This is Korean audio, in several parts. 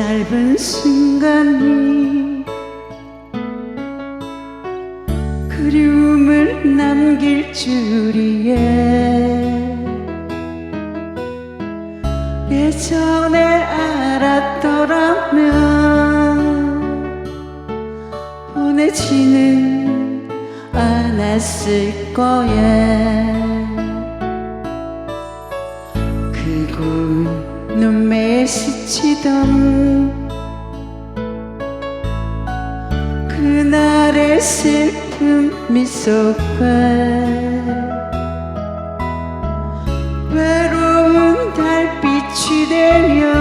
짧은 순간이 그리움을 남길 줄이에 예전에 알았더라면 보내지는 않았을 거야 그곳 눈매에 스치던 그날의 슬픈 미소가 외로운 달빛이 되며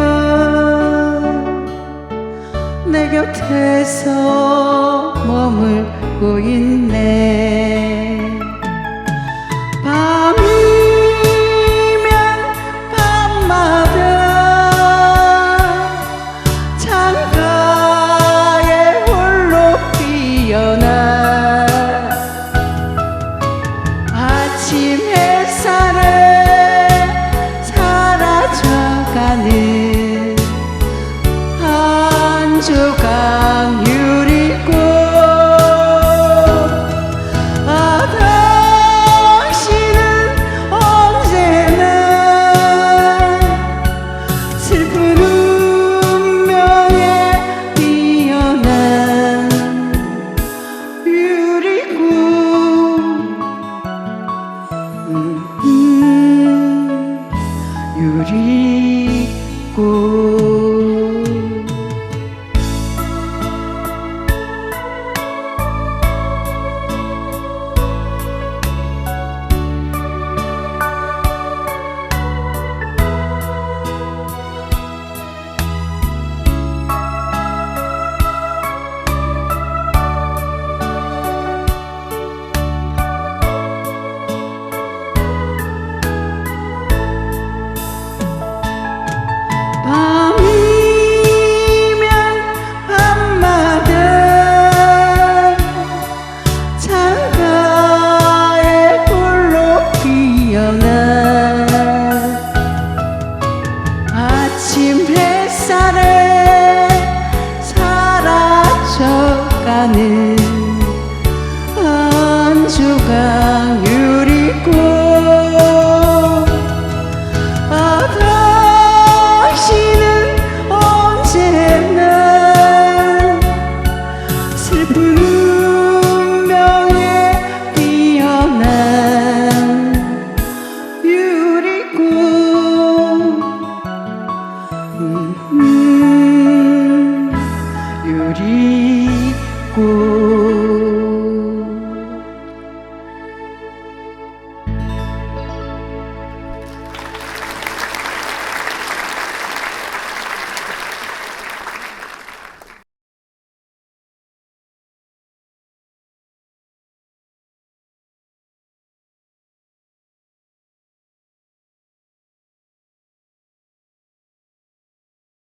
내 곁에서 머물고 있네 아침 햇살에 사라져가는 한 조각